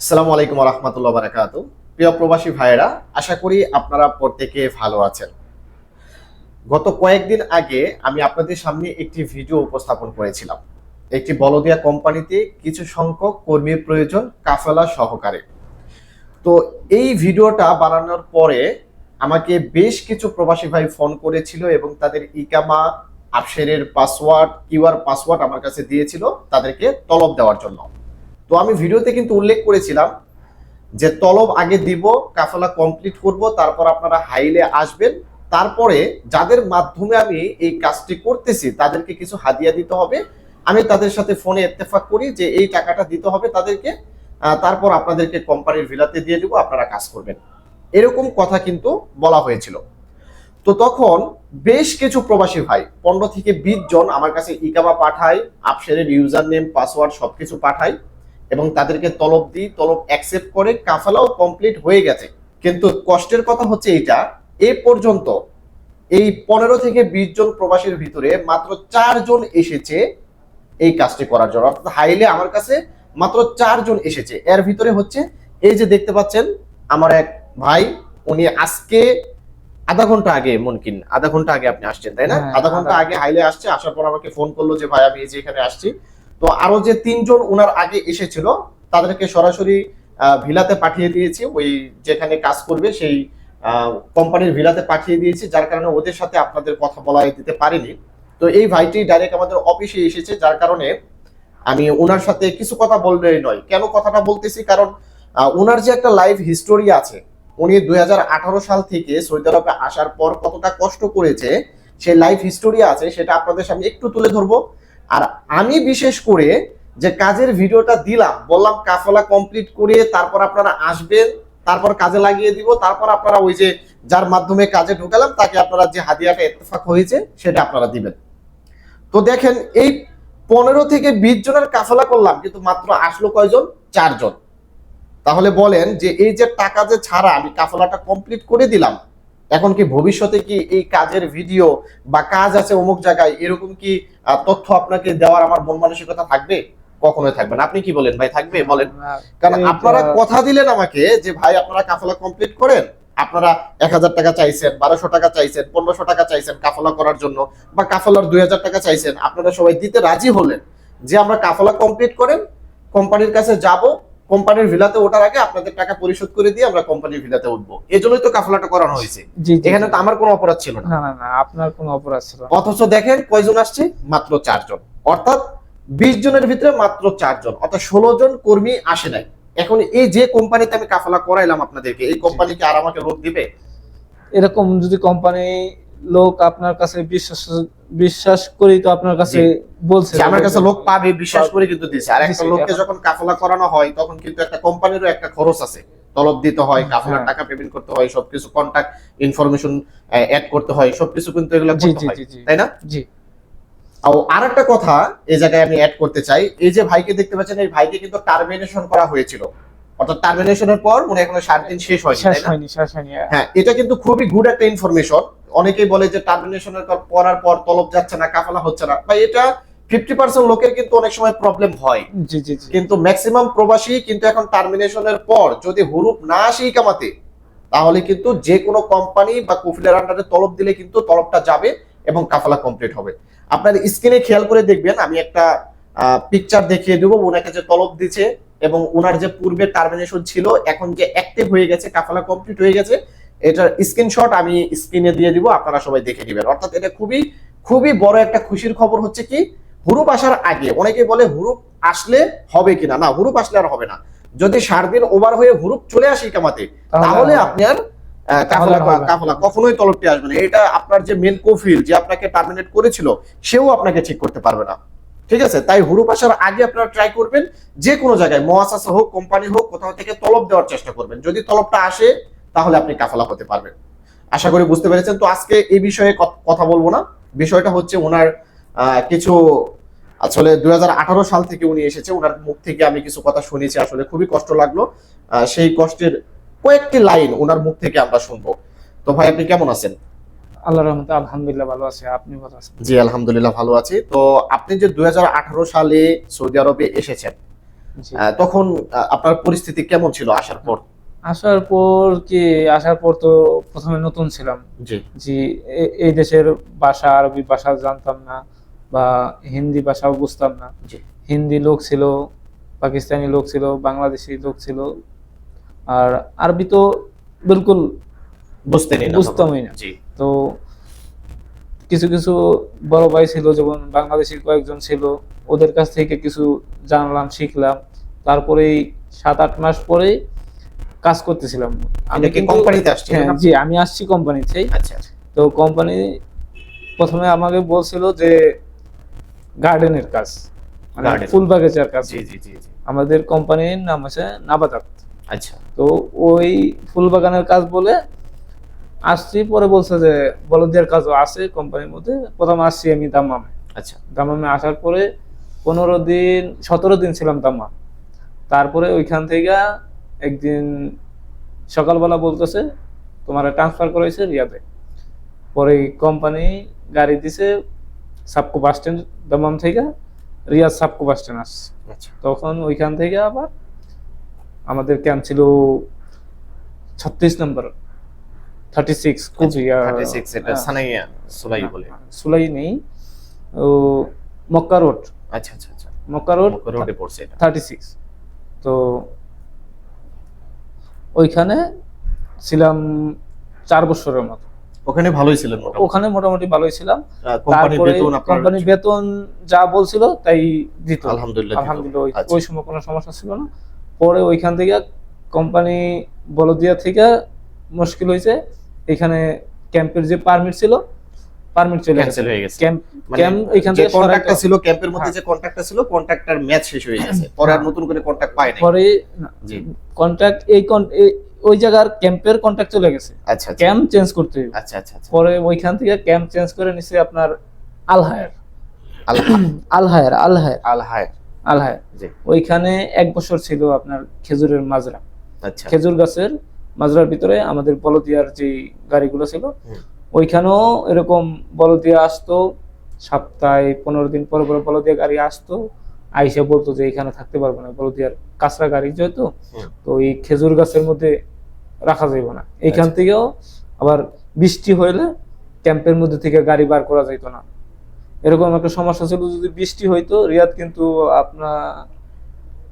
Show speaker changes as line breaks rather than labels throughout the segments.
আসসালামু আলাইকুম রহমতুল্লাহ বারাকাত। প্রিয় প্রবাসী ভাইয়েরা, আশা করি আপনারা প্রত্যেকে ভালো আছেন। গত কয়েকদিন আগে আমি আপনাদের সামনে একটি ভিডিও উপস্থাপন করেছিলাম। একটি বলদিয়া কোম্পানিতে কিছু সংখ্যক কর্মীর প্রয়োজন কাফেলা সহকারে। তো এই ভিডিওটা বানানোর পরে আমাকে বেশ কিছু প্রবাসী ভাই ফোন করেছিল এবং তাদের ইকামা আপসেরের পাসওয়ার্ড, কিউআর পাসওয়ার্ড আমার কাছে দিয়েছিল তাদেরকে তলব দেওয়ার জন্য। তো আমি ভিডিওতে কিন্তু উল্লেখ করেছিলাম যে তলব আগে দিব, কাফেলা কমপ্লিট করব, তারপর আপনারা হাইলে আসবেন। তারপরে যাদের মাধ্যমে আমি এই কাজটি করতেছি, তাদেরকে কিছু হাদিয়া দিতে হবে। আমি তাদের সাথে ফোনে ইত্তেফাক করি যে এই টাকাটা দিতে হবে তাদেরকে। তারপর আপনাদেরকে কোম্পানির ভিলাতে দিয়ে দেবো, আপনারা কাজ করবেন। এরকম কথা কিন্তু বলা হয়েছিল। তো তখন বেশ কিছু প্রবাসী ভাই, পনেরো থেকে বিশ জন আমার কাছে ইকাবা পাঠায় আপসেরের ইউজার নেম পাসওয়ার্ড সবকিছু পাঠায়। এবং তাদেরকে তলব দিই তলব অ্যাকসেপ্ট করে কাফালাও কমপ্লিট হয়ে গেছে। কিন্তু কষ্টের কথা হচ্ছে এইটা এ পর্যন্ত এই পনেরো থেকে বিশ জন প্রবাসীর ভিতরে মাত্র চারজন এসেছে এই কাজটি করার জন্য। অর্থাৎ হাইলে আমার কাছে মাত্র চারজন এসেছে। এর ভিতরে হচ্ছে এই যে দেখতে পাচ্ছেন আমার এক ভাই উনি আজকে আধা ঘণ্টা আগে মনকিন আধা ঘণ্টা আগে আপনি আসছেন তাই না?
হ্যাঁ,
আধা
ঘণ্টা
আগে হাইলে আসছে আসার পর আমাকে ফোন করল যে ভাই আমি এই যে এখানে আসছি। তো আরও যে তিনজন উনার আগে এসেছিল, তাদেরকে সরাসরি ভিলাতে পাঠিয়ে দিয়েছি। ওই যেখানে কাজ করবে সেই কোম্পানির ভিলাতে পাঠিয়ে দিয়েছি, যার কারণে ওদের সাথে আপনাদের কথা বলা দিতে পারিনি। তো এই ভাইটি ডাইরেক্ট আমাদের অফিসে এসেছে, যার কারণে আমি ওনার সাথে কিছু কথা বললেই নয়। কেন কথাটা বলতেছি? কারণ ওনার যে একটা লাইফ হিস্টোরি আছে, উনি দুই হাজার আঠারো সাল থেকে সৌদি আরবে আসার পর কতটা কষ্ট করেছে, সেই লাইফ হিস্টোরি আছে, সেটা আপনাদের সামনে একটু তুলে ধরবো। আর আমি বিশেষ করে যে কাজের ভিডিওটা দিলাম, বললাম কাফলা কমপ্লিট করে তারপর আপনারা আসবেন, তারপর কাজে লাগিয়ে দিব, তারপর আপনারা ওই যে যার মাধ্যমে কাজে ঢুকালাম, তাকে আপনারা যে হাদিয়াটা ইত্তেফাক হয়েছে সেটা আপনারা দিবেন। তো দেখেন, এই পনেরো থেকে বিশ জনের কাফলা করলাম, কিন্তু মাত্র আসলো কয়জন? চারজন। তাহলে বলেন যে এই যে টাকা যে ছাড়া আমি কাফলাটা কমপ্লিট করে দিলাম এখন কি ভবিষ্যতে কি এই কাজের ভিডিও বা কাজ আছে অমুক জায়গায় এরকম কি তথ্য আপনাকে দেওয়ার আমার মন মানসিকতা থাকবে? কখনোই থাকবে না। আপনি কি বলেন ভাই থাকবে? বলেন। কারণ আপনারা কথা দিলেন আমাকে যে ভাই আপনারা কাফলা কমপ্লিট করেন। আপনারা এক হাজার টাকা চাইছেন বারোশো টাকা চাইছেন পনেরোশো টাকা চাইছেন কাফলা করার জন্য বা কাফলার দুই হাজার টাকা চাইছেন। আপনারা সবাই দিতে রাজি হলেন যে আমরা কাফলা কমপ্লিট করেন কোম্পানির কাছে যাব কোম্পানির ভিলাতে ওঠার আগে আপনাদের টাকা পরিশোধ করে দিয়ে আমরা কোম্পানির ভিলাতে উঠবো। এজন্যই তো কাফলাটা করানো হয়েছে। এখানে তো আমার কোনো অপরাধ ছিল না।
না না আপনার কোনো অপরাধ ছিল।
অথচ দেখেন কয়জন আসছে? মাত্র চারজন। অর্থাৎ বিশ জনের ভিতরে মাত্র চারজন অর্থাৎ ষোলো জন কর্মী আসে নাই। এখন এই যে কোম্পানিতে আমি কাফলা করাইলাম আপনাদেরকে এই কোম্পানিকে আর আমাকে লোক দিবে?
এরকম যদি কোম্পানি লোক আপনার কাছে বিশ্বাস বিশ্বাস করি তো আপনার কাছে বলছে
আমার কাছে লোক পাবে বিশ্বাস করে কিন্তু দিছে আর একটা লোককে যখন কাফলা করানো হয় তখন কিন্তু একটা কোম্পানিরও একটা খরচ আছে। তলব দিতে হয় কাফলার
হ্যাঁ।
টাকা পেমেন্ট করতে হয় সবকিছু কন্টাক্ট ইনফরমেশন অ্যাড করতে হয় সবকিছু কিন্তু এগুলো করতে হয়। তাই না?
জি।
আর একটা কথা এই জায়গায় আমি অ্যাড করতে চাই এই যে ভাইকে দেখতে পাচ্ছেন এই ভাইকে কিন্তু টার্মিনেশন করা হয়েছিল। অর্থাৎ টার্মিনেশনের পর মনে হয় এখনও সাত দিন শেষ হয়নি
শেষ
না?
হয়নি শেষ হয়নি
হ্যাঁ। এটা কিন্তু খুবই গুড একটা ইনফরমেশন অনেকেই বলে যে টার্মিনেশনের পড়ার পর তলব যাচ্ছে না কাফালা হচ্ছে না। ভাই এটা ফিফটি পার্সেন্ট লোকের কিন্তু অনেক সময় প্রবলেম হয়। কিন্তু ম্যাক্সিমাম প্রবাসী কিন্তু এখন টার্মিনেশনের পর যদি হুরুপ না আসে কামাতে তাহলে কিন্তু যে কোনো কোম্পানি বা কুফিলের আন্ডারে তলব দিলে কিন্তু তলবটা যাবে এবং কাফালা কমপ্লিট হবে। আপনার স্ক্রিনে খেয়াল করে দেখবেন আমি একটা পিকচার দেখিয়ে দেবো। ওনাকে যে তলব দিচ্ছে এবং ওনার যে পূর্বে টার্মিনেশন ছিল এখন যে অ্যাক্টিভ হয়ে গেছে কাফালা কমপ্লিট হয়ে গেছে এটার স্ক্রিনশট আমি স্ক্রিনে দিয়ে দিব আপনারা সবাই দেখে নেবেন। অর্থাৎ এটা খুবই খুবই বড় একটা খুশির খবর হচ্ছে কি হুরুপ আসার আগে অনেকে বলে হুরুপ আসলে হবে কিনা? না হুরুপ আসলে আর হবে না। যদি সার দিন ওভার হয়ে হুরুপ চলে আসে কামাতে তাহলে আপনি আর কাফলা। কাফলা কখনোই তলবটি আসবে না। এটা আপনার যে মেন কফিল যে আপনাকে টার্মিনেট করেছিল সেও আপনাকে ঠিক করতে পারবে না। ঠিক আছে? তাই হুরুপ আসার আগে আপনারা ট্রাই করবেন, যে কোনো জায়গায় মহাসাসা হোক কোম্পানি হোক, কোথাও থেকে তলব দেওয়ার চেষ্টা করবেন। যদি তলবটা আসে, তাহলে আপনি কাফালা হতে পারবেন। আশা করি বুঝতে পেরেছেন। তো আজকে এই বিষয়ে কথা বলব না। বিষয়টা হচ্ছে ওনার কিছু, আসলে দু হাজার আঠারো সাল থেকে উনি এসেছে। ওনার মুখ থেকে আমি কিছু কথা শুনেছি। আসলে খুবই কষ্ট লাগল। সেই কষ্টের কয়েকটি লাইন ওনার মুখ থেকে আমরা শুনব। তো ভাই, আপনি কেমন আছেন?
আল্লাহ রহমতে আলহামদুলিল্লাহ ভালো আছে আপনি ভালো আছেন?
জি আলহামদুলিল্লাহ ভালো আছি। তো আপনি যে দুই হাজার আঠারো সালে সৌদি আরবে এসেছেন তখন আপনার পরিস্থিতি কেমন ছিল আসার পর?
আসার পর কি আসার পর তো প্রথমে নতুন ছিলাম।
জি।
জি এই দেশের ভাষা আরবি ভাষা জানতাম না বা হিন্দি ভাষাও বুঝতাম না। হিন্দি লোক ছিল পাকিস্তানি লোক ছিল বাংলাদেশি লোক ছিল আর আরবি তো বিলকুল
বুঝতেনই না
বুঝতামই না।
জি।
তো কিছু কিছু বড় ভাই ছিল যেমন বাংলাদেশি কয়েকজন ছিল ওদের কাছ থেকে কিছু জানলাম শিখলাম। তারপরেই সাত আট মাস পরে কাজ করতেছিলাম।
কি কোম্পানিতে আসছিলেন
হ্যাঁ, জি আমি আসছি কোম্পানিতেই
আচ্ছা আচ্ছা।
তো কোম্পানি প্রথমে আমাকে বলছিল যে গার্ডেনের কাজ মানে ফুল বাগিচার কাজ।
জি জি জি
আমাদের কোম্পানির নাম হচ্ছে নাবাদাত
আচ্ছা।
তো ওই ফুল বাগানের কাজ বলে আসছি পরে বলছে যে বলদিয়ার কাজও আছে কোম্পানির মধ্যে প্রথম আসছি আমি দাম্মামে।
আচ্ছা।
দাম্মামে আসার পরে পনেরো দিন সতেরো দিন ছিলাম দাম্মাম। তারপরে ওইখান থেকে একদিন সকালবেলা বলতেছে তোমার ট্রান্সফার করেছে রিয়াদে। পরে কোম্পানি গাড়ি দিছে সাবকো বাস স্ট্যান্ড দাম্মাম থেকে রিয়াদ সাবকো বাস স্ট্যান্ড আসছে।
আচ্ছা।
তখন ওইখান থেকে আবার আমাদের ক্যাম্প ছিল ছত্রিশ নম্বর। থার্টি সিক্স
36 এটা
হ্যাঁ,
সানাইয়া সুলাই বলে।
সুলাই নেই। ও মক্কা রোড।
আচ্ছা আচ্ছা আচ্ছা।
মক্কা রোড
রোডে পড়ছে এটা।
থার্টি সিক্স তো ওইখানে ছিলাম চার বছরের মতো।
ওখানে ভালোই ছিলেন
ওখানে মোটামুটি ভালোই ছিলাম।
বেতন
কোম্পানির বেতন যা বলছিল তাই দিত।
আলহামদুলিল্লাহ
আলহামদুলিল্লাহ
আচ্ছা।
ওই সময় কোনো সমস্যা ছিল না। পরে ওইখান থেকে কোম্পানি বলদিয়া থেকে মুশকিল হয়েছে। এখানে ক্যাম্পের যে পারমিট ছিল পারমিট চলে গেছে।
ক্যান্সেল হয়ে গেছে।
ক্যাম্প
মানে
ক্যাম্প এখান
যে
থেকে
কন্ট্রাক্টটা ছিল ক্যাম্পের মধ্যে
হ্যাঁ।
যে কন্ট্রাক্টটা ছিল কন্ট্রাক্টর ম্যাচ শেষ হয়ে গেছে। পরে আর
হ্যাঁ।
নতুন করে কন্ট্রাক্ট পায় নাই।
পরে
জি।
কন্ট্রাক্ট এই ওই জায়গার ক্যাম্পের কন্ট্রাক্ট চলে গেছে।
আচ্ছা আচ্ছা।
ক্যাম্প চেঞ্জ করতে হবে।
আচ্ছা আচ্ছা আচ্ছা।
পরে ওইখান থেকে ক্যাম্প চেঞ্জ করে নিছে আপনার আলহায়ার
আল
আলহায়ার আলহায়ার
আল হায়
আলহায়ার
জি।
ওইখানে এক বছর ছিল আপনার খেজুরের মাজরা।
আচ্ছা।
খেজুর গাছের মাজরার ভিতরে আমাদের বলদিয়ার যে গাড়িগুলো ছিল ওইখানেও এরকম বলদিয়া আসতো সপ্তাহে পনেরো দিন পর পর বলদিয়া গাড়ি আসতো আইসা বলতো যে এখানে থাকতে পারব না বলদিয়ার কাঁচরা গাড়ি যেহেতু তো ওই খেজুর গাছের মধ্যে রাখা যাইব না। এইখান
আচ্ছা।
থেকেও আবার বৃষ্টি হইলে ক্যাম্পের মধ্যে থেকে গাড়ি বার করা যাইত না। এরকম একটা সমস্যা ছিল যদি বৃষ্টি হইতো রিয়াদ কিন্তু আপনার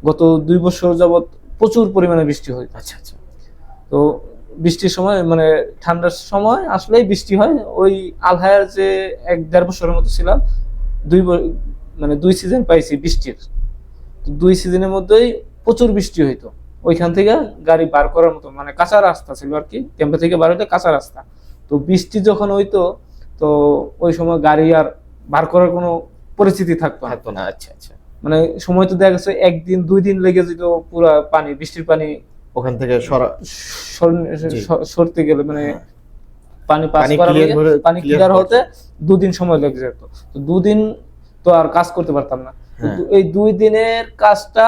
গত দুই বছর যাবত প্রচুর পরিমাণে বৃষ্টি হইতো।
আচ্ছা আচ্ছা।
তো বৃষ্টির সময় মানে ঠান্ডার সময় আসলেই বৃষ্টি হয়। ওই আলহায়ার যে এক দেড় বছরের মতো ছিলাম দুই মানে দুই সিজন পাইছি বৃষ্টির। দুই সিজনের মধ্যেই প্রচুর বৃষ্টি হইতো। ওইখান থেকে গাড়ি বার করার মতো মানে কাঁচা রাস্তা ছিল আর কি ক্যাম্পে থেকে বার হইতে কাঁচা রাস্তা। তো বৃষ্টি যখন হইতো তো ওই সময় গাড়ি আর বার করার কোনো পরিস্থিতি থাকতো
থাকতো না আচ্ছা আচ্ছা।
মানে সময় তো দেখা গেছে একদিন দুই দিন লেগে যেত পুরা পানি বৃষ্টির পানি
ওখান থেকে
সরতে গেলে মানে
হ্যাঁ।
পানি পাস করার পানি ক্লিয়ার হতে দুদিন সময় লেগে যেত। তো দুদিন তো আর কাজ করতে পারতাম না।
হ্যাঁ।
এই দুই দিনের কাজটা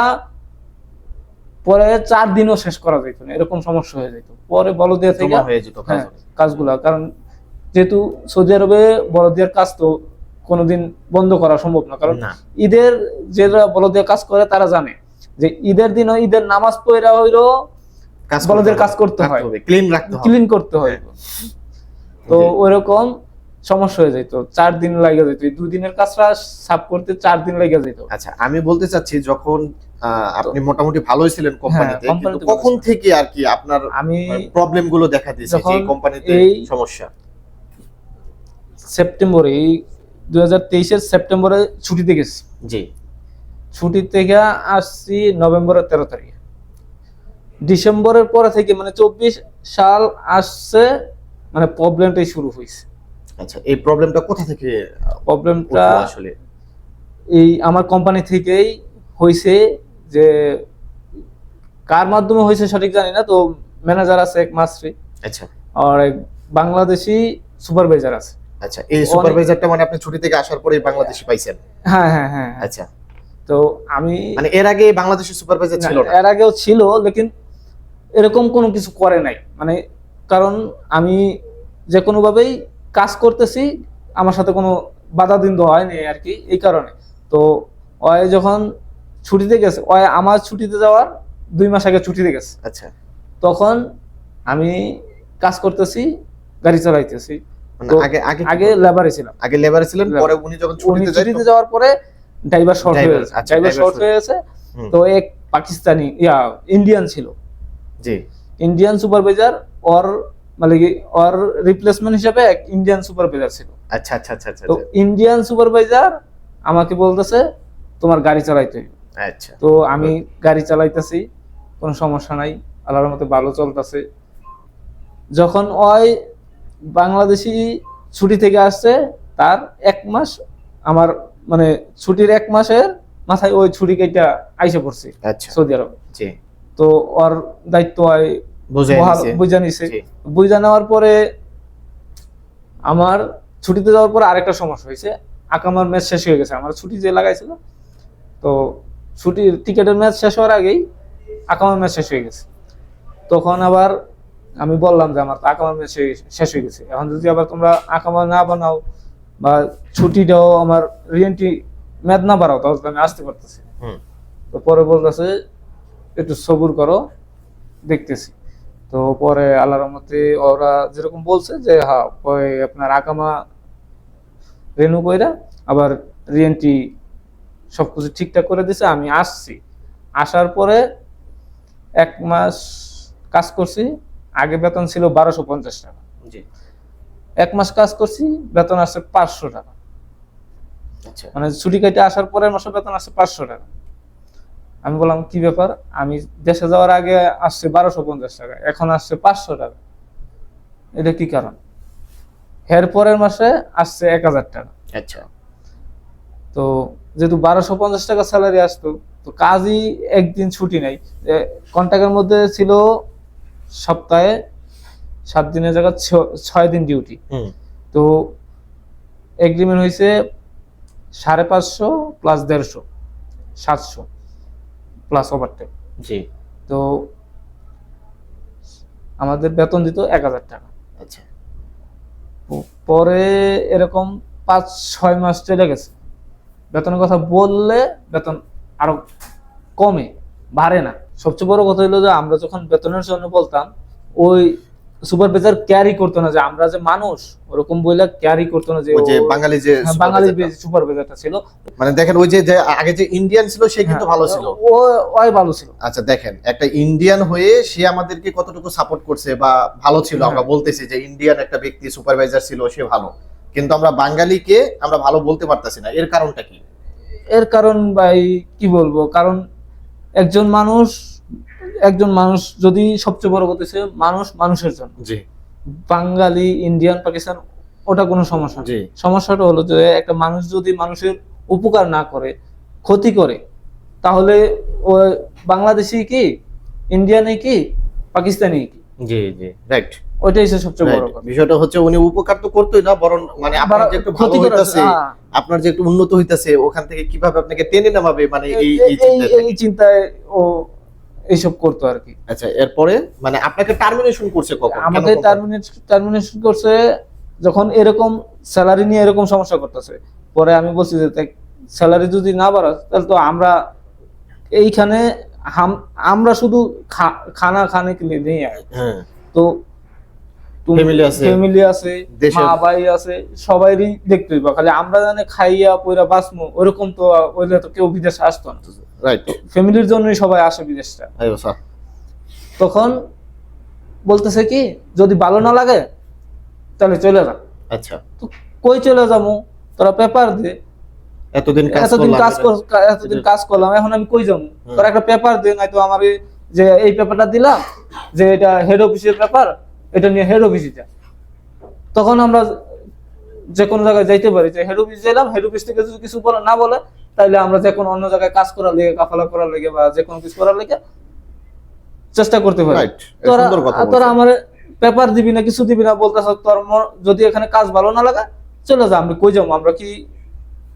পরে চার দিনও শেষ করা যেত না। এরকম সমস্যা হয়ে যেত। পরে বলদিয়া থেকে
হয়ে যেত
হ্যাঁ কাজগুলা। কারণ যেহেতু সৌদি আরবে বলদিয়ার কাজ তো কোনোদিন বন্ধ করা সম্ভব না। কারণ ঈদের যারা বলদিয়া কাজ করে তারা জানে যে ঈদের দিন ঈদের নামাজ পড়া হইল বলদের কাজ করতে হয়।
ক্লিন রাখতে হবে।
ক্লিন করতে হয়। তো
জি।
ওইরকম সমস্যা হয়ে যেত চার দিন লাগে যেত দুই দিনের কাজটা সাফ করতে চার দিন লেগে যেত
আচ্ছা আমি বলতে চাচ্ছি যখন আপনি মোটামুটি ভালোই ছিলেন কোম্পানিতে
হ্যাঁ,
কখন থেকে আর কি আপনার
আমি
প্রবলেমগুলো দেখা দিয়েছে যে কোম্পানিতে সমস্যা?
সেপ্টেম্বরে এই দুই হাজার তেইশের সেপ্টেম্বরে ছুটিতে গেছি।
জি।
ছুটি থেকে আসছি নভেম্বরের তেরো তারিখে। ডিসেম্বরের পরে থেকে মানে চব্বিশ সাল আসছে মানে প্রবলেমটাই শুরু হয়েছে
আচ্ছা এই প্রবলেমটা কোথা থেকে
প্রবলেমটা
আসলে?
এই আমার কোম্পানি থেকেই হয়েছে যে কার মাধ্যমে হয়েছে সঠিক জানি না তো ম্যানেজার আছে এক মাসরি
আচ্ছা।
আর এক বাংলাদেশি সুপারভাইজার আছে।
আচ্ছা এই সুপারভাইজারটা মানে আপনি ছুটি থেকে আসার পরে বাংলাদেশি পাইছেন?
হ্যাঁ হ্যাঁ হ্যাঁ হ্যাঁ।
আচ্ছা।
তো আমি
মানে এর আগে বাংলাদেশি সুপারভাইজার ছিল না?
এর আগেও ছিল লেকিন এরকম কোনো কিছু করে নাই। মানে কারণ আমি যে কোনো ভাবেই কাজ করতেছি আমার সাথে কোনো বাধা দিন হয়নি আর কি এই কারণে। তো ওই যখন ছুটিতে গেছে ওই আমার ছুটিতে যাওয়ার দুই মাস আগে ছুটিতে গেছে।
আচ্ছা।
তখন আমি কাজ করতেছি গাড়ি চালাইতেছি।
মানে আগে আগে
আগে লেবারে ছিলাম।
আগে লেবারে ছিলেন পরে উনি যখন ছুটিতে
ছুটিতে যাওয়ার পরে ড্রাইভার শর্ট হয়ে গেছে।
আচ্ছা,
ড্রাইভার শর্ট হয়ে গেছে। তো এক পাকিস্তানি ইয়া ইন্ডিয়ান ছিল।
জি।
ইন্ডিয়ান সুপারভাইজার ওর মানে কি ওর রিপ্লেসমেন্ট হিসেবে এক ইন্ডিয়ান সুপারভাইজার ছিল।
আচ্ছা আচ্ছা আচ্ছা আচ্ছা
তো ইন্ডিয়ান সুপারভাইজার আমাকে বলতেছে তোমার গাড়ি চালাইতে
আচ্ছা।
তো আমি গাড়ি চালাইতেছি কোনো সমস্যা নাই আল্লাহর মতে ভালো চলতেছে। যখন ওই বাংলাদেশি ছুটি থেকে আসছে তার এক মাস আমার মানে ছুটির এক মাসের মাথায় ওই ছুটি কেটে আইসে পড়ছে
আচ্ছা।
Saudi Arab.
জি।
তো ওর দায়িত্ব হয়
বুঝে নিছে।
বুঝা নেওয়ার পরে আমার ছুটিতে যাওয়ার পরে আরেকটা সমস্যা হয়েছে। আকামার ম্যাচ শেষ হয়ে গেছে। আমার ছুটি যে লাগাইছিল তো ছুটির টিকেটের ম্যাচ শেষ হওয়ার আগেই আকামার ম্যাচ শেষ হয়ে গেছে। তখন আবার আমি বললাম যে আমার তো আকামার ম্যাচ শেষ হয়ে গেছে। এখন যদি আবার তোমরা আকামা না বানাও বা ছুটিটাও আমার রিয়েন্ট্রি ম্যাচ না বাড়াও তাহলে তো আমি আসতে পারতেছি তো পরে বলতেছে একটু সবুর করো দেখতেছি। তো পরে আল্লাহর রহমতে ওরা যেরকম বলছে যে হ্যাঁ পরে আপনার আকামা রেনু কইরা আবার রিএনটি সবকিছু ঠিকঠাক করে দিছে আমি আসছি। আসার পরে এক মাস কাজ করছি আগে বেতন ছিল বারোশো পঞ্চাশ টাকা।
জি।
এক মাস কাজ করছি বেতন আসছে পাঁচশো টাকা।
আচ্ছা।
মানে ছুটি কেটে আসার পরের মাসে বেতন আসছে পাঁচশো টাকা। আমি বললাম কি ব্যাপার? আমি দেশে যাওয়ার আগে আসছে বারোশো পঞ্চাশ টাকা এখন আসছে পাঁচশো টাকা। এটা কি কারণ? এর পরের মাসে আসছে এক হাজার টাকা।
আচ্ছা।
তো যেহেতু বারোশো পঞ্চাশ টাকা স্যালারি আসতো তো কাজই একদিন ছুটি নেই। কন্ট্রাক্টের মধ্যে ছিল সপ্তাহে সাত দিনের জায়গায় ছ- ছয় দিন ডিউটি তো এগ্রিমেন্ট হয়েছে সাড়ে পাঁচশো প্লাস দেড়শো সাতশো। প্লাস ওভারটাইম
জি।
তো আমাদের বেতন দিত এক হাজার টাকা।
আচ্ছা।
পরে এরকম পাঁচ ছয় মাস চলে গেছে। বেতনের কথা বললে বেতন আরও কমে বাড়ে না। সবচেয়ে বড় কথা হলো যে আমরা যখন বেতনের জন্য বলতাম ওই সুপারভাইজার ক্যারি করতো না যে আমরা যে মানুষ ওরকম বইলে ক্যারি করতো না যে
ওই যে বাঙালি যে
হ্যাঁ, বাঙালি সুপারভাইজারটা ছিল।
মানে দেখেন ওই যে যে আগে যে ইন্ডিয়ান ছিল সে কিন্তু
হ্যাঁ,
ভালো ছিল।
ও ওই ভালো ছিল।
আচ্ছা দেখেন একটা ইন্ডিয়ান হয়ে সে আমাদেরকে কতটুকু সাপোর্ট করছে বা ভালো ছিল
হ্যাঁ।
আমরা বলতেছি যে ইন্ডিয়ান একটা ব্যক্তি সুপারভাইজার ছিল সে ভালো। কিন্তু আমরা বাঙালিকে আমরা ভালো বলতে পারতাছি না। এর কারণটা কি?
এর কারণ ভাই কি বলব? কারণ একজন মানুষ একজন মানুষ যদি সবচেয়ে বড় কথা হচ্ছে মানুষ মানুষের জন্য।
জি।
বাঙালি ইন্ডিয়ান পাকিস্তান ওটা কোনো সমস্যা।
জি।
সমস্যাটা হলো যে একটা মানুষ যদি মানুষের উপকার না করে ক্ষতি করে তাহলে ও বাংলাদেশি কি ইন্ডিয়ানে কি পাকিস্তানি কি?
জি জি রাইট
ওইটাই হচ্ছে সবচেয়ে বড় কথা।
বিষয়টা হচ্ছে উনি উপকার তো করতোই না বরং মানে আপনার যে একটু
ক্ষতি
হইতাছে
হ্যাঁ।
আপনার যে একটু উন্নত হইতাছে ওখান থেকে কীভাবে আপনাকে টেনে নামাবে মানে এই
এই চিন্তায় ও এইসব করতো আর কি।
আচ্ছা এরপরে মানে আপনাকে টার্মিনেশন করছে কখন?
আমাদের টার্মিনেশন টার্মিনেশন করছে যখন এরকম স্যালারি নিয়ে এরকম সমস্যা করতেছে। পরে আমি বলছি যে স্যালারি যদি না বাড়াস তাহলে তো আমরা এইখানে আমরা শুধু খানা খানে নেই।
হ্যাঁ।
তো
Family আছে।
ফ্যামিলি আছে মা ভাই আছে সবাইরই দেখতে হইবা। খালি আমরা জানে খাইয়া পয়রা বাঁচমু ওরকম তো ওইলে তো কেউ বিদেশে আসতো না।
রাইট
ফ্যামিলির জন্যই সবাই আসে বিদেশটা। তখন বলতেছে কি যদি ভালো না লাগে তাহলে চলে যা।
আচ্ছা।
তো কই চলে যাব? তোরা পেপার দে।
এতদিন কাজ
এতদিন কাজ এতদিন কাজ করলাম এখন আমি কই যাব? তোরা একটা পেপার দে নাই তো আমার যে এই পেপারটা দিলাম যে এটা হেড অফিসের পেপার এটা নিয়ে হেড অফিসে যা তখন আমরা যে কোনো জায়গায় যাইতে পারি যে হেড অফিস গেলাম হেড অফিস থেকে যদি কিছু বলে না বলে তাহলে আমরা যে কোনো অন্য জায়গায় কাজ করার লেগে কাফালা করার লেগে বা যে কোনো কিছু করার লেগে চেষ্টা করতে পারি। তোরা। আমার পেপার দিবি না কিছু দিবি না বলতেছ তোর যদি এখানে কাজ ভালো না লাগে চলে যা আমরা কই যাব? আমরা কি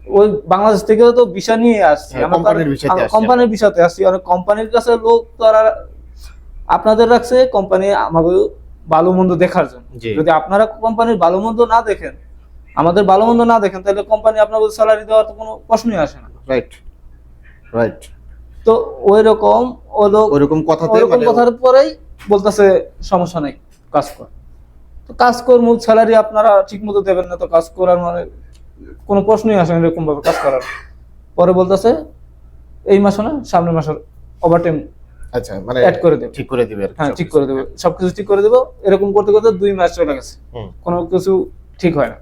ওই বাংলাদেশ থেকে তো ভিসা নিয়ে আসছি।
হ্যাঁ, কোম্পানির আসছি
কোম্পানির ভিসাতে আসছি। অনেক কোম্পানির কাছে লোক তো আপনাদের রাখছে কোম্পানি আমাকে ভালো মন্দ দেখার জন্য। যদি আপনারা কোম্পানির ভালো মন্দ না দেখেন আমাদের ভালো মন্দ না দেখেন তাহলে কোম্পানি আপনাদের স্যালারি দেওয়ার তো কোনো প্রশ্নই আসে না।
রাইট রাইট
তো ওই রকম ও লোক
ওইরকম কথাতে
ওরকম
মানে
কথার পরেই বলতেছে সমস্যা নেই কাজ কর। তো কাজ কর মূল স্যালারি আপনারা ঠিক মতো দেবেন না তো কাজ করার মানে কোনো প্রশ্নই আসে না এরকম ভাবে কাজ করার। পরে বলতেছে এই মাসে না সামনের মাসের ওভারটাইম
আচ্ছা মানে
অ্যাড করে দেবে।
ঠিক করে দিবে
হ্যাঁ ঠিক করে দেবে। সবকিছু ঠিক করে দেবো। এরকম করতে করতে দুই মাস চলে গেছে। কোনো কিছু ঠিক হয় না।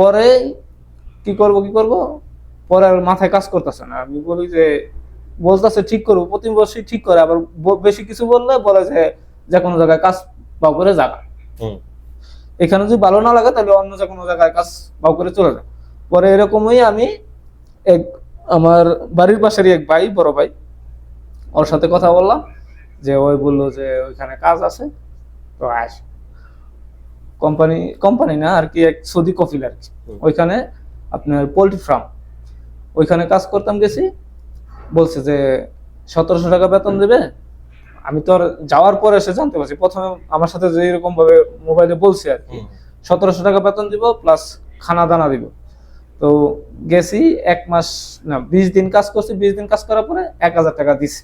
পরে কি করব কি করব? পরে আর মাথায় কাজ করতেছে না। আমি বলি যে বলতেছে ঠিক করব। প্রতি বছরই ঠিক করে। আবার বেশি কিছু বললে বলে যে যে কোনো জায়গায় কাজ পাও করে জায়গা এখানে যদি ভালো না লাগে তাহলে অন্য যে কোনো জায়গায় কাজ পাও করে চলে যায় পরে এরকমই আমি এক আমার বাড়ির পাশেরই এক ভাই বড় ভাই ওর সাথে কথা বললাম যে ওই বলল যে ওইখানে কাজ আছে তো আস কোম্পানি কোম্পানি না আর কি এক সৌদি কফিল আর কি। ওইখানে আপনার পোল্ট্রি ফার্ম। ওইখানে কাজ করতাম গেছি বলছে যে সতেরোশো টাকা বেতন দেবে। আমি তো আর যাওয়ার পরে এসে জানতে পারছি প্রথমে আমার সাথে যে এরকম ভাবে মোবাইলে বলছে আর কি সতেরোশো টাকা বেতন দিব প্লাস খানা দানা দিব। তো গেছি এক মাস না বিশ দিন কাজ করছি বিশ দিন কাজ করার পরে এক হাজার টাকা দিছে।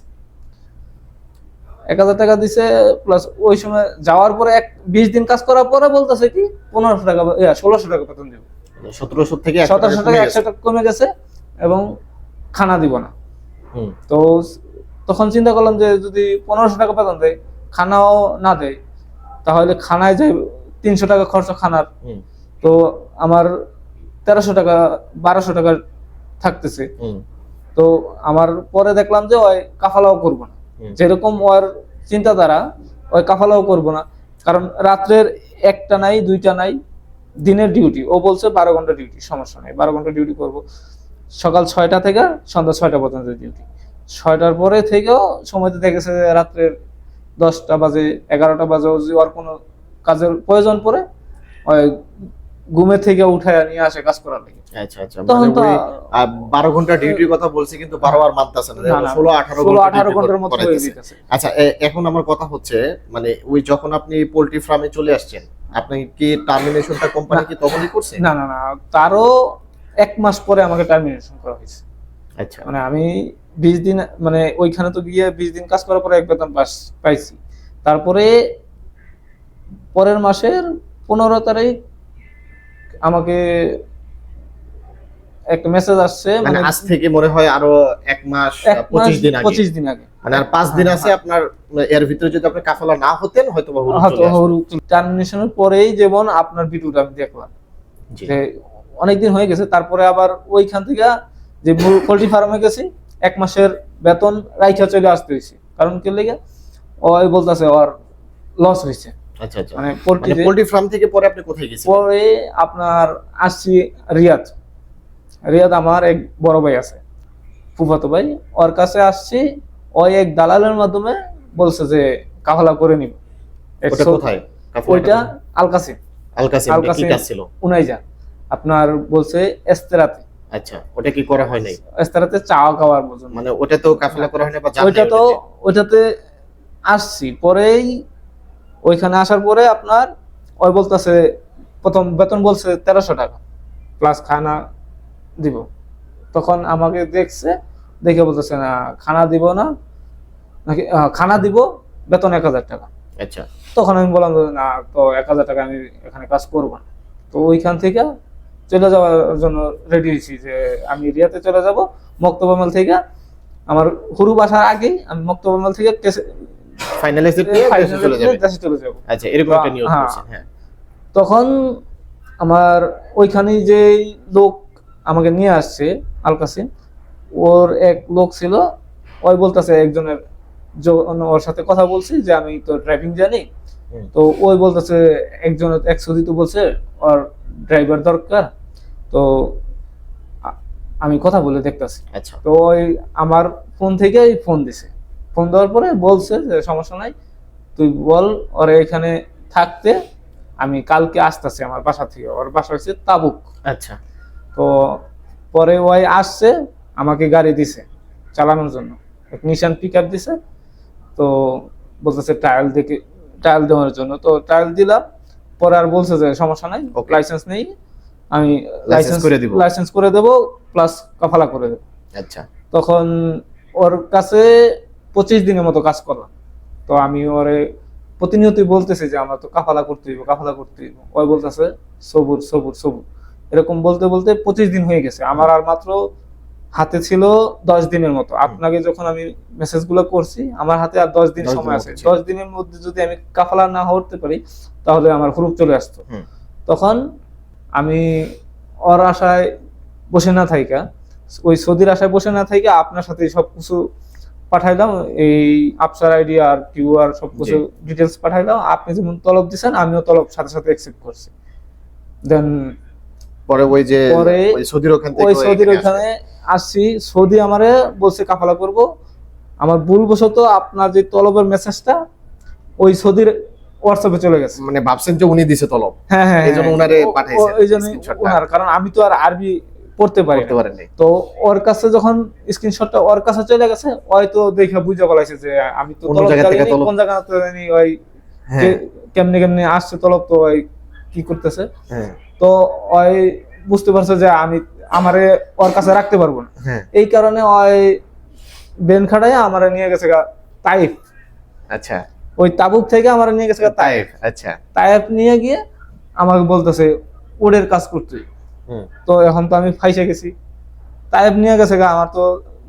এক হাজার টাকা দিছে প্লাস ওই সময় যাওয়ার পরে এক বিশ দিন কাজ করার পরে বলতেছে কি পনেরোশো টাকা ষোলোশো টাকা বেতন দিব।
সতেরোশো থেকে
সতেরোশো
টাকা
একশো টাকা কমে গেছে এবং খানা দিব না। তো তখন চিন্তা করলাম যে যদি পনেরোশো টাকা বেতন দেয় খানাও না দেয় তাহলে খানায় যে তিনশো টাকা খরচ খানার। তো আমার তেরোশো টাকা বারোশো টাকা থাকতেছে।
হুম।
তো আমার পরে দেখলাম যে ওই কাফালাও করব না। যেরকম ওর চিন্তাধারা, ওই কাফালাও করব না। কারণ রাত্রের একটা নাই, দুইটা নাই, দিনের ডিউটি। ও বলছে বারো ঘণ্টা ডিউটি, সমস্যা নেই, বারো ঘণ্টা ডিউটি করব। সকাল ছয়টা থেকে সন্ধ্যা ছয়টা পর্যন্ত ডিউটি। ছয়টার পরে থেকেও সময়তে দেখেছে যে রাত্রের দশটা বাজে, এগারোটা বাজে ওর কোনো কাজের প্রয়োজন পড়ে ঘুমের থেকে উঠায় নিয়ে আসে কাজ করার লাগে।
আচ্ছা আচ্ছা।
তখন
মানে
তো
ওই, আহ, বারো ঘণ্টা ডিউটির কথা বলছি কিন্তু বারো আর মানতেছে না।
না, না,
ষোলো আঠারো
ষোলো
ঘণ্টা
আঠারো
duty
ঘণ্টার মতো হয়ে
করাইতেছে। আচ্ছা এখন আমার কথা হচ্ছে মানে ওই যখন আপনি পোল্ট্রি ফার্মে চলে আসছেন আপনি কি টার্মিনেশনটা কোম্পানি কি তখনই করছে
না না না তারও এক মাস পরে আমাকে টার্মিনেশন করা হয়েছে।
আচ্ছা।
মানে আমি বিশ দিন মানে ওইখানে তো গিয়ে বিশ দিন কাজ করার পরে এক বেতন পাস- পাইছি। তারপরে পরের মাসের পনেরো তারিখ আমাকে একটা মেসেজ আসছে
মানে
মানে
আজ থেকে মনে হয় আরও এক মাস পঁচিশ দিন আগে।
পঁচিশ দিন আগে।
মানে আর পাঁচ দিন আছে আপনার এর ভিতরে যদি আপনি কাফালা না হতেন হয়তো বা।
টার্মিনেশনের পরেই যেমন আপনার ভিডিওটা আমি দেখলাম। যে অনেকদিন হয়ে গেছে তারপরে আবার ওইখান থেকে যে পোল্ট্রি ফার্মে গেছি এক মাসের বেতন রাইখা চলে আসতে হয়েছে। কারণ কি লেগে? ওই বলতেছে ওর লস হয়েছে।
আচ্ছা আচ্ছা।
মানে পোল্ট্রি
মানে পোল্ট্রি ফার্ম থেকে পরে আপনি কোথায় গেছেন
পরে আপনার আসছি রিয়াদ। রিয়াদ আমার এক বড় ভাই আছে ফুফাতো ভাই। ওর কাছে আসছি ওই এক দালালের মাধ্যমে বলছে যে কাফালা করে নিব।
ওটা কোথায়?
ওইটা আলকাসিম।
আলকাসিম কি কাজ ছিল?
উনাইজা। আপনার বলছে এস্তেরাতে।
আচ্ছা ওটা কি করা হয় নাই?
এস্তেরাতে চাওয়া খাওয়ার
মানে ওটা তো কাফালা করা হয় না বা জাত
তো
ওটাতে?
আসছি পরেই ওইখানে আসার পরে আপনার ওই বলতেছে প্রথম বেতন বলছে তেরোশো টাকা প্লাস খানা দিব। তখন আমাকে দেখছে দেখে বলতেছে না খানা দিব না। নাকি খানা দিব বেতন এক হাজার টাকা।
আচ্ছা।
তখন আমি বললাম না তো এক হাজার টাকা আমি এখানে কাজ করব না। তো ওইখান থেকে চলে যাওয়ার জন্য রেডি হয়েছি যে আমি এরিয়াতে চলে যাব মক্তবামাল থেকে। আমার হুরু বাসার আগেই আমি মক্তবামাল থেকে
ফাইনালাইজ দিয়ে দেশে চলে যাবে।
চলে যাব।
আচ্ছা এরকম একটা নিয়ম
হ্যাঁ।
করছেন হ্যাঁ।
তখন আমার ওইখানে যে লোক আমাকে নিয়ে আসছে আলকাসিম ওর এক লোক ছিল ওই বলতেছে একজনের ওর সাথে কথা বলছি যে আমি তো ড্রাইভিং জানি। তো ওই বলতেছে একজন এক সৌদি তো বলছে ওর ড্রাইভার দরকার। তো আমি কথা বলে দেখতেছি।
আচ্ছা।
তো ওই আমার ফোন থেকেই ফোন দিছে। ফোন দেওয়ার পরে বলছে যে সমস্যা নাই তুই বল ওর এখানে থাকতে আমি কালকে আসতেছি আমার বাসা থেকে ওর বাসা হচ্ছে তাবুক।
আচ্ছা।
তো পরে ওই আসছে আমাকে গাড়ি দিছে চালানোর জন্য। এক নিশান পিক আপ দিছে তো বলতেছে টায়াল দেখে টায়াল দেওয়ার জন্য। তো টায়াল দিলাম পরে আর বলছে যে সমস্যা নাই. লাইসেন্স নেই আমি
লাইসেন্স করে দিব।
লাইসেন্স করে দেবো প্লাস কাফালা করে দেবো।
আচ্ছা।
তখন ওর কাছে পঁচিশ দিনের মতো কাজ করলাম। তো আমি ওরে প্রতিনিয়তই বলতেছি যে আমার তো কাফালা করতে হইব কাফালা করতে হইব। ওই বলতেছে সবুর সবুর সবুর। এরকম বলতে বলতে পঁচিশ দিন হয়ে গেছে। আমার আর মাত্র হাতে ছিল দশ দিনের মতো। আপনাকে যখন আমি মেসেজগুলো করছি আমার হাতে আর দশ দিন সময় আছে। দশ দিনের মধ্যে যদি আমি কাফালা না হতে পারি তাহলে আমার হুরুপ চলে আসতো। তখন আমি ওর আশায় বসে না থাইকা ওই সৌদির আশায় বসে না থাইকা আপনার সাথে সবকিছু পাঠাইলাম এই আপসার আইডি আর কিউ আর সবকিছু ডিটেলস পাঠাইলাম আপনি যেমন তলব দিছেন আমিও তলব সাথে সাথে অ্যাকসেপ্ট করছি। দেন
পরে ওই যে ওই সৌদির ওখান থেকে
ওই সৌদির ওখানে আসছি। সৌদি আমারে বলছে কাফালা করব। আমার ভুলবশত আপনার যে তলবের মেসেজটা ওই সৌদির হোয়াটসঅ্যাপে চলে গেছে।
মানে ভাবছেন যে উনি দিছে তলব।
হ্যাঁ হ্যাঁ
এই জন্য
হ্যাঁ।
ওনারে
ও- ও-
পাঠাইছেন
এই জন্য কারণ আমি তো আর আরবি পড়তে পারি তো ওর কাছে যখন স্ক্রিনশটটা ওর কাছে চলে গেছে হয়তো দেখে বুঝে বলাইছে যে আমি তো
অন্য জায়গা থেকে তলব-
কোন জায়গা থেকে জানি ওই
হ্যাঁ।
কেমনে কেমনে আসছে তলব তো ওই কি করতেছে।
হ্যাঁ।
তো ওই বুঝতে পারছে যে আমি আমারে ওর কাছে রাখতে পারব না।
হ্যাঁ।
এই কারণে ওই বেন খাটায় আমারে নিয়ে গেছে গা তাইফ।
আচ্ছা।
ওই তাবুক থেকে আমারে নিয়ে গেছে গা তাইফ।
আচ্ছা।
তাইফ নিয়ে গিয়ে আমাকে বলতেছে ওডের কাজ করতে। তো এখন তো আমি ফাইসে গেছি। তাইফ নিয়ে গেছে গা আমার তো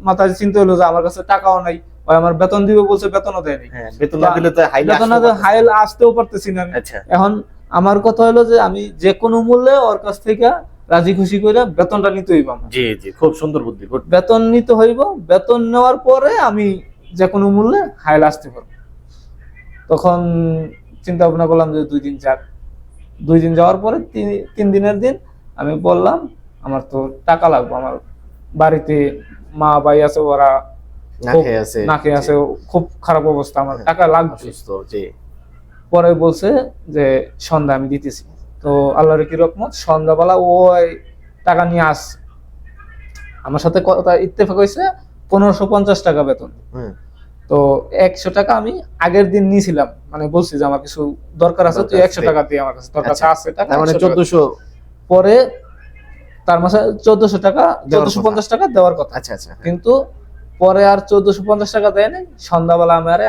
মাথায় চিন্তা হলো যে আমার কাছে টাকাও নাই ওই আমার বেতন দিবে বলছে বেতনও দেয়নি
হ্যাঁ বেতন না দিলে তো হাইলে
বেতন না হাইল আসতেও পারতেছি না
আচ্ছা।
এখন আমার কথা হলো যে আমি যে কোনো মূল্যে ওর কাছ থেকে রাজি খুশি করে বেতনটা নিতে হইব আমার।
জি জি খুব সুন্দর বুদ্ধি
বেতন নিতে হইব বেতন নেওয়ার পরে আমি যে কোনো মূল্যে হাইল আসতে পারব। তখন চিন্তা ভাবনা করলাম যে দুই দিন যাক। দুই দিন যাওয়ার পরে তিন তিন দিনের দিন আমি বললাম আমার তো টাকা লাগবে আমার বাড়িতে মা ভাই আছে ওরা
না
খুব
আছে।
খুব খারাপ অবস্থা আমার টাকা লাগবে। পরে বলছে যে সন্ধ্যা আমি দিতেছি। তো আল্লাহর কি রকমত সন্ধ্যাবেলা ওই টাকা নিয়ে আস। আমার সাথে কথা ইত্তেফাক হয়েছে পনেরোশো পঞ্চাশ টাকা বেতন। তো একশো টাকা আমি আগের দিন নিয়েছিলাম। মানে বলছি যে আমার কিছু দরকার আছে তুই একশো টাকা দিয়ে আমার কাছে তোর কাছে
আচ্ছা।
আছে টাকা
মানে
100 টাকা।
চোদ্দশো
পরে তার মাসে চোদ্দশো টাকা চোদ্দশো পঞ্চাশ টাকা দেওয়ার কথা।
আচ্ছা আচ্ছা।
কিন্তু পরে আর চোদ্দশো পঞ্চাশ টাকা দেয় নাই সন্ধ্যাবেলা আমার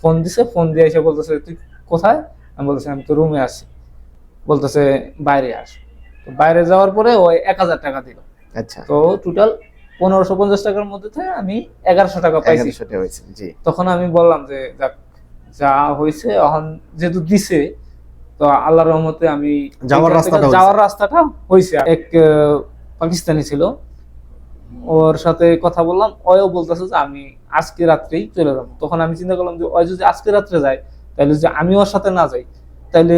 ফোন দিছে ফোন দিয়ে এসে বলতেছে তুই কোথায়? আমি বলতেছি আমি তো রুমে আছি। বলতেছে বাইরে আস। তো বাইরে যাওয়ার পরে ওই এক হাজার টাকা দিল।
আচ্ছা।
তো টোটাল পনেরোশো পঞ্চাশ টাকার মধ্যে থেকে আমি এগারোশো টাকা পাইছি। তখন আমি বললাম যে যাক যা হয়েছে এখন যেহেতু দিছে তো আল্লাহর রহমতে আমি
যাওয়ার রাস্তাটা
যাওয়ার রাস্তাটা হয়েছে এক পাকিস্তানি ছিল। ওর সাথে কথা বললাম ওয়ও বলতেছে যে আমি আজকে রাত্রেই চলে যাব। তখন আমি চিন্তা করলাম যে ওই যদি আজকে রাত্রে যায় তাহলে যদি আমি ওর সাথে না যাই তাহলে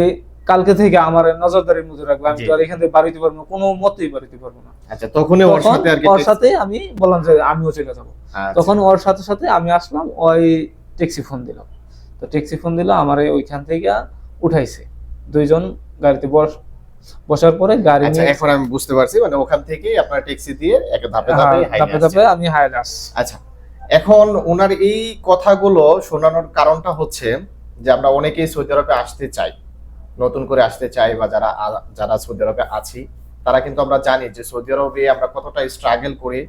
কালকে থেকে আমার নজরদারির মধ্যে রাখবে। আমি তো আর এখান থেকে বাড়িতে পারব না কোনো মতেই বাড়িতে পারব না।
আচ্ছা তখনই ওর
তখন
সাথে আর
ওর সাথে আমি বললাম যে আমিও চলে যাব।
আচ্ছা,
তখন ওর সাথে সাথে আমি আসলাম ওই ট্যাক্সি ফোন দিলাম তো ট্যাক্সি ফোন দিল আমারে ওইখান থেকে উঠাইছে। দুইজন গাড়িতে বস বসার পরে গাড়ি
আচ্ছা এখন আমি বুঝতে পারছি মানে ওখান থেকে আপনার ট্যাক্সি দিয়ে এক ধাপে
হ্যাঁ,
ধাপে হাইলে
ধাপে ধাপে আমি আস
আচ্ছা এখন ওনার এই কথাগুলো শোনানোর কারণটা হচ্ছে যে আমরা অনেকেই সৌদি আরবে আসতে চাই নতুন করে আসতে চাই বা যারা যারা সৌদি আরবে আছি তারা কিন্তু আমরা জানি যে সৌদি আরবে আমরা কতটা স্ট্রাগল করে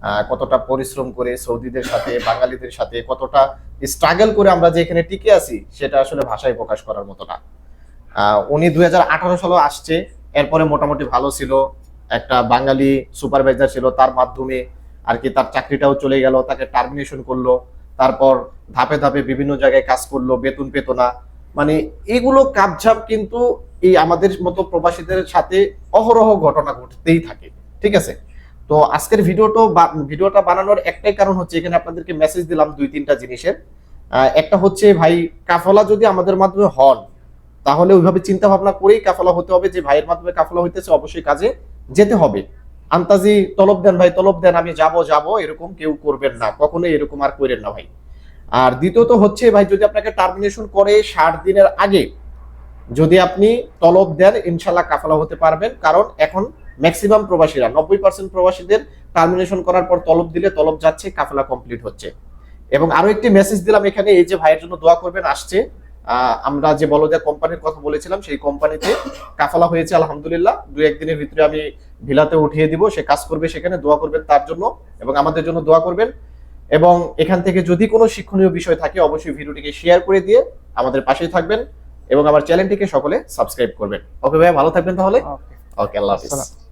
আহ, কতটা পরিশ্রম করে সৌদিদের সাথে বাঙালিদের সাথে কতটা স্ট্রাগল করে আমরা যে এখানে টিকে আছি সেটা আসলে ভাষায় প্রকাশ করার মতো না। উনি দুই সালে আসছে। এরপরে মোটামুটি ভালো ছিল। একটা বাঙালি সুপারভাইজার ছিল, তার মাধ্যমে আর কি তার চাকরিটাও চলে গেল, তাকে টার্মিনেশন করল। তারপর ধাপে ধাপে বিভিন্ন জায়গায় কাজ করল, বেতন পেত না। মানে এগুলো কাপঝাপ কিন্তু এই আমাদের মতো প্রবাসীদের সাথে অহরহ ঘটনা ঘটতেই থাকে। ঠিক আছে? তো আজকের ভিডিওটা ভিডিওটা বানানোর একটাই কারণ হচ্ছে, এখানে আপনাদেরকে মেসেজ দিলাম দুই তিনটা জিনিসের একটা হচ্ছে ভাই, কাফলা যদি আমাদের মাধ্যমে হন তাহলে ওইভাবে চিন্তা ভাবনা করেই কাফলা হতে হবে, যে ভাইয়ের মাধ্যমে কাফলা হইতেছে, অবশ্যই কাজে যেতে হবে। আন্তাজি, তলব দেন ভাই, তলব দেন, আমি যাব যাব, এরকম কেউ করবেন না, কখনোই এরকম আর করেন না ভাই। আর দ্বিতীয়ত হচ্ছে ভাই, যদি আপনাকে টার্মিনেশন করে ষাট দিনের আগে, যদি আপনি তলব দেন ইনশাল্লাহ কাফালা হতে পারবেন, কারণ এখন ম্যাক্সিমাম প্রবাসীরা, নব্বই পার্সেন্ট প্রবাসীদের টার্মিনেশন করার পর তলব দিলে তলব যাচ্ছে, কাফালা কমপ্লিট হচ্ছে। এবং আরও একটি মেসেজ দিলাম এখানে, এই যে ভাইয়ের জন্য দোয়া করবেন, আসছে। আমরা যে বলদা কোম্পানির কথা বলেছিলাম সেই কোম্পানিতে কাফালা হয়েছে আলহামদুলিল্লাহ। দুই একদিনের ভিতরে আমি ভিলাতে উঠিয়ে দিব সে কাজ করবে সেখানে দোয়া করবেন তার জন্য এবং আমাদের জন্য দোয়া করবেন। এবং এখান থেকে যদি কোনো শিক্ষণীয় বিষয় থাকে অবশ্যই ভিডিওটিকে শেয়ার করে দিয়ে আমাদের পাশেই থাকবেন এবং আমার চ্যানেলটিকে সকলে সাবস্ক্রাইব করবেন। ওকে ভাই ভালো থাকবেন তাহলে?
ওকে
আল্লাহ হাফিজ।